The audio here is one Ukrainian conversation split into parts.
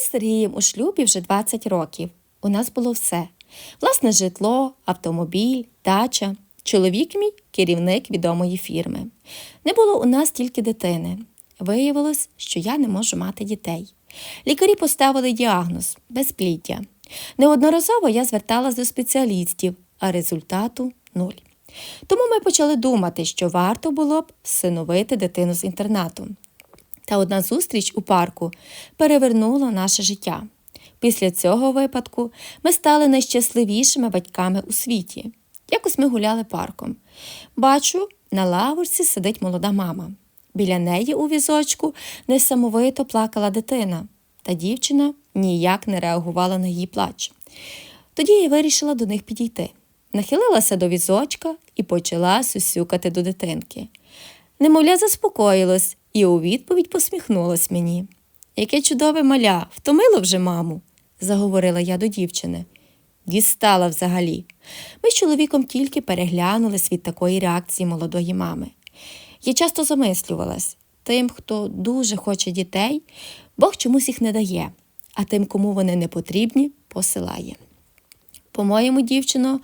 З Сергієм у шлюбі вже 20 років. У нас було все: власне житло, автомобіль, дача. Чоловік мій керівник відомої фірми. Не було у нас тільки дитини. Виявилось, що я не можу мати дітей. Лікарі поставили діагноз безпліддя. Неодноразово я зверталась до спеціалістів, а результату нуль. Тому ми почали думати, що варто було б всиновити дитину з інтернату. Та одна зустріч у парку перевернула наше життя. Після цього випадку ми стали найщасливішими батьками у світі. Якось ми гуляли парком. Бачу, на лавочці сидить молода мама. Біля неї у візочку несамовито плакала дитина, та дівчина ніяк не реагувала на її плач. Тоді я вирішила до них підійти. Нахилилася до візочка і почала сюсюкати до дитинки. Немовля заспокоїлась і у відповідь посміхнулась мені. Яке чудове маля, втомило вже маму, заговорила я до дівчини. Дістала взагалі. Ми з чоловіком тільки переглянулись від такої реакції молодої мами. Я часто замислювалась тим, хто дуже хоче дітей, Бог чомусь їх не дає, а тим, кому вони не потрібні, посилає. По-моєму, дівчино,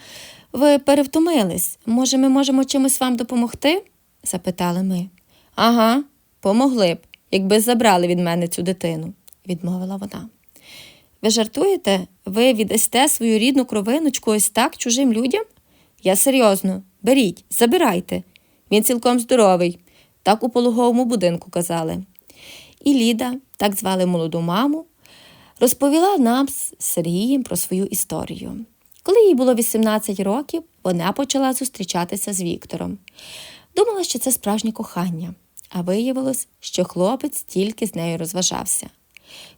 ви перевтомились. Може, ми можемо чимось вам допомогти? запитали ми. Ага, помогли б, якби забрали від мене цю дитину, відмовила вона. Ви жартуєте? Ви віддасте свою рідну кровиночку ось так чужим людям? Я серйозно, беріть, забирайте. Він цілком здоровий, так у пологовому будинку казали. І Ліда, так звали молоду маму, розповіла нам з Сергієм про свою історію. Коли їй було 18 років, вона почала зустрічатися з Віктором. Думала, що це справжнє кохання, а виявилось, що хлопець тільки з нею розважався.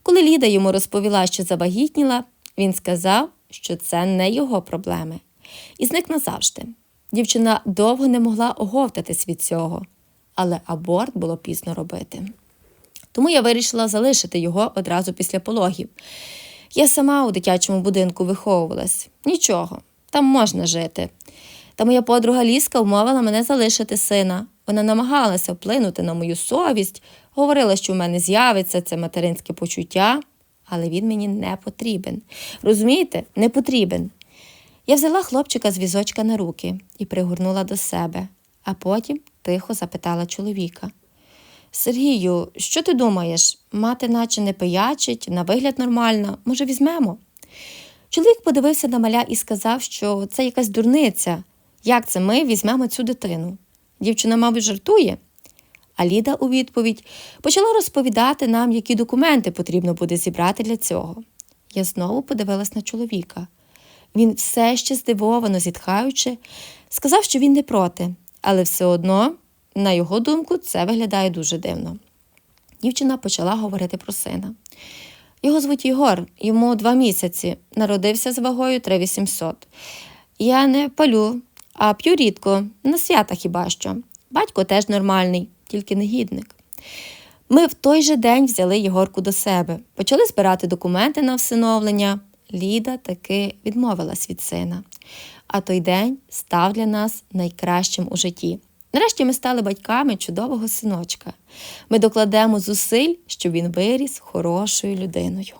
Коли Ліда йому розповіла, що завагітніла, він сказав, що це не його проблеми, і зник назавжди. Дівчина довго не могла оговтатись від цього, але аборт було пізно робити. Тому я вирішила залишити його одразу після пологів. Я сама у дитячому будинку виховувалась. Нічого, там можна жити. Та моя подруга Ліска вмовила мене залишити сина. Вона намагалася вплинути на мою совість, говорила, що в мене з'явиться це материнське почуття, але він мені не потрібен. Розумієте, не потрібен. Я взяла хлопчика з візочка на руки і пригорнула до себе, а потім тихо запитала чоловіка. Сергію, що ти думаєш? Мати наче не пиячить, на вигляд нормально, може, візьмемо? Чоловік подивився на маля і сказав, що це якась дурниця. Як це ми візьмемо цю дитину? Дівчина, мабуть, жартує. А Ліда у відповідь почала розповідати нам, які документи потрібно буде зібрати для цього. Я знову подивилась на чоловіка. Він все ще здивовано зітхаючи, сказав, що він не проти, але все одно, на його думку, це виглядає дуже дивно. Дівчина почала говорити про сина. Його звуть Єгор, йому два місяці, народився з вагою 3800. Я не палю, а п'ю рідко, на свята хіба що. Батько теж нормальний, тільки негідник. Ми в той же день взяли Єгорку до себе, почали збирати документи на всиновлення. Ліда таки відмовилась від сина. А той день став для нас найкращим у житті. Нарешті ми стали батьками чудового синочка. Ми докладемо зусиль, щоб він виріс хорошою людиною.